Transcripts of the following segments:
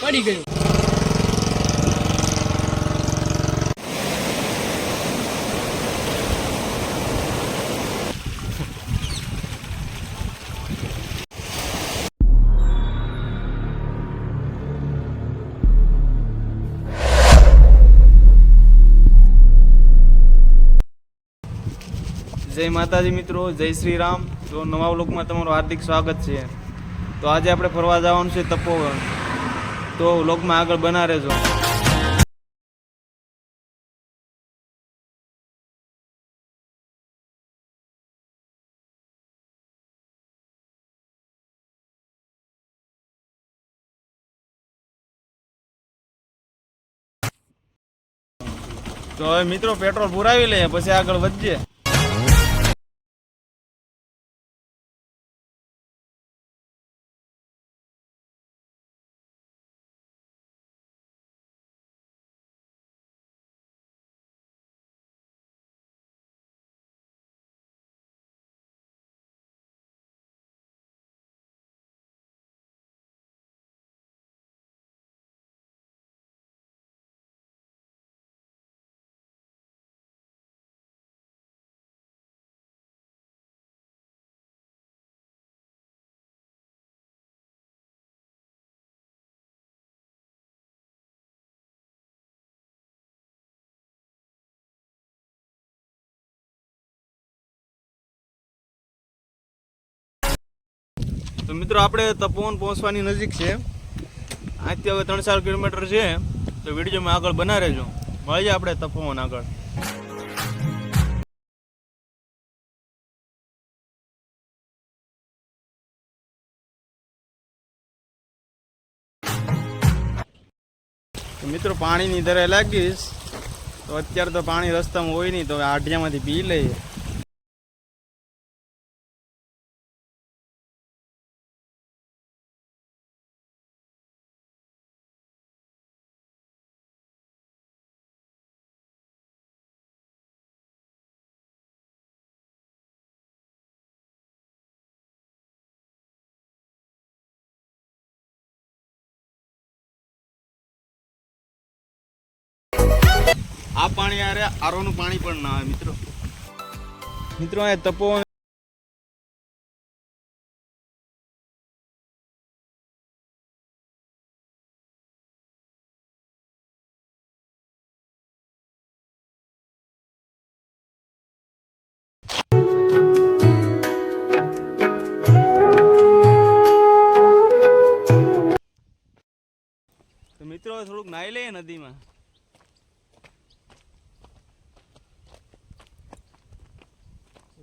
પડે ગયું. જય માતાજી મિત્રો, જય શ્રી રામ તો નવા વ્લોગમાં તમારું હાર્દિક સ્વાગત છે. તો આજે આપણે ફરવા જવાનું છે તપોવન. તો વ્લોગમાં આગળ બના રહેજો. તો હવે મિત્રો, પેટ્રોલ પુરાવી લઈએ, પછી આગળ વધીએ. તો મિત્રો, આપણે તપોવન પહોંચવાની નજીક છે. આજથી હવે ત્રણ ચાર કિલોમીટર છે. તો વિડીયોમાં આગળ બના રહેજો. મળીએ આપણે તપોવન આગળ. મિત્રો, પાણીની દરે લાગીશ તો અત્યારે તો પાણી રસ્તામાં હોય નહીં, તો આઢિયામાંથી પી લઈએ. આ પાણી આરે આરોનું પાણી પણ ના આવે મિત્રો. મિત્રો એ તપો તો મિત્રો થોડુંક નાહી લઈએ નદીમાં.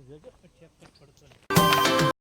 તો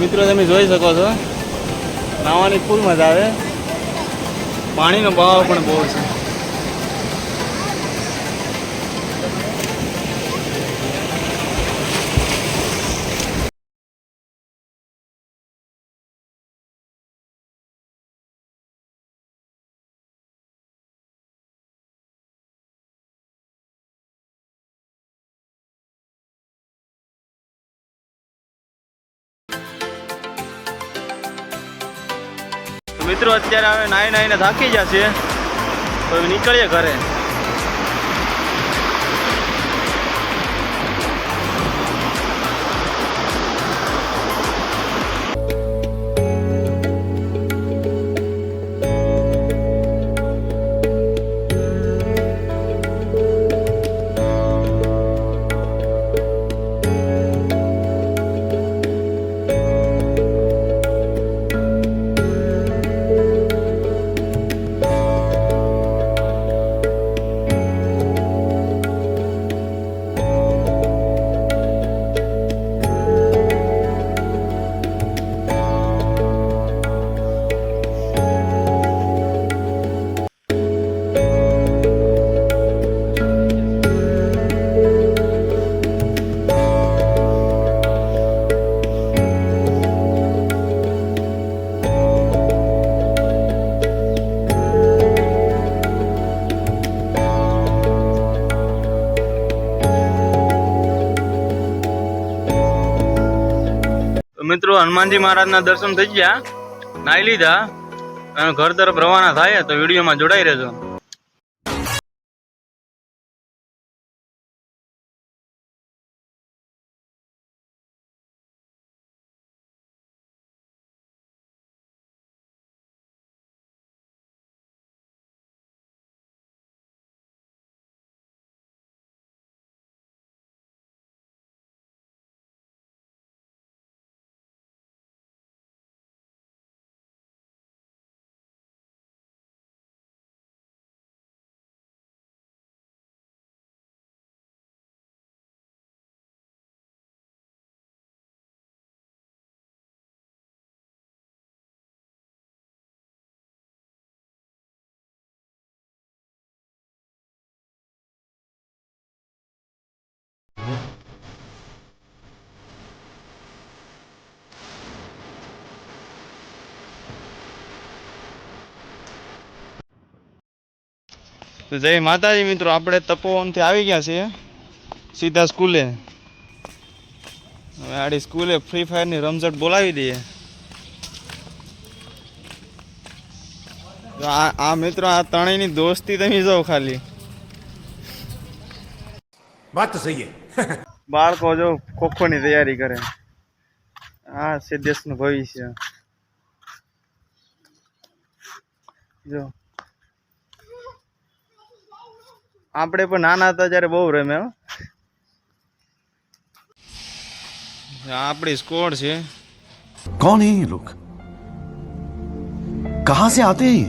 મિત્રો તમે જોઈ શકો છો. નાવાની ફૂલ મજા આવે. પાણીનો ભાવ પણ બહુ છે. મિત્રો અત્યારે હવે નાઈ નાઈને થાકી જશે તો હવે નીકળીએ ઘરે. મિત્રો, હનુમાનજી મહારાજના દર્શન થઈ ગયા. નાઈ લીધા. અને ઘર તરફ રવાના થાય તો વિડીયોમાં જોડાઈ રહેજો. તો જય માતાજી મિત્રો આપણે તપોવનથી આવી ગયા છીએ. સીધા સ્કૂલે. હવે આડી સ્કૂલે ફ્રી ફાયરની રમઝટ બોલાવી દઈએ. આ આ મિત્રો આ ત્રણેયની દોસ્તી તમે જાઓ ખાલી. વાત સહી બાળકો જો ખોખોની તૈયારી કરે. આ સિદ્ધેશનું ભવિષ્ય. જો. આપણે પણ નાના હતા ત્યારે બહુ રમે આપણી સ્કોડ છે. કોણ હે લોક કહા સે આતે હે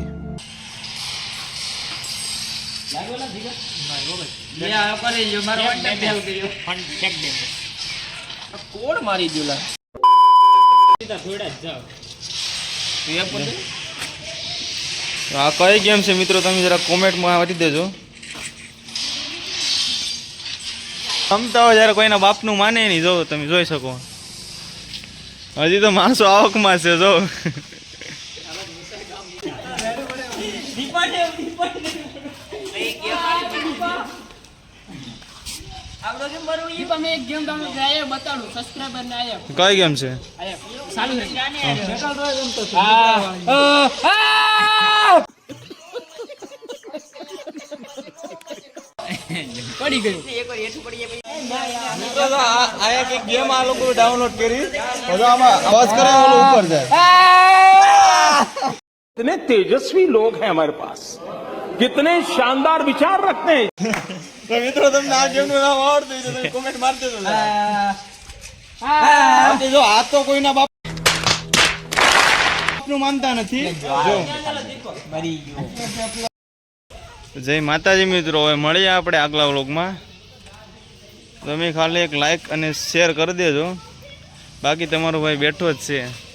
કોડ મારી દઉલા કઈ ગેમ છે મિત્રો? તમે જરા કોમેન્ટમાં વાંચી દેજો. રમતા હોય જ્યારે કોઈના બાપનું માને નહીં. જો તમે જોઈ શકો. હજી તો માણસો આવકમાં છે, જો. કઈ ગેમ છે? આયા ચાલુ છે હા પડી ગયું આયા કઈ ગેમ આ લોકો ડાઉનલોડ કરી બધો આમાં અવાજ કરે ઓલો ઉપર જાય कितने तेजस्वी लोग हैं हमारे पास कितने शानदार विचार रखते हैं તો મિત્રો તમને આ ગેમ નું નામ આવડતું હોય તો તમે કોમેન્ટ મારી દેજો જો આ તો કોઈના બાપ નું માનતા નથી જો જય માતાજી મિત્રો હવે મળીએ આપણે આગલા વ્લોગમાં તમે ખાલી એક લાઈક અને શેર કરી દેજો. બાકી તમારો ભાઈ બેઠો જ છે.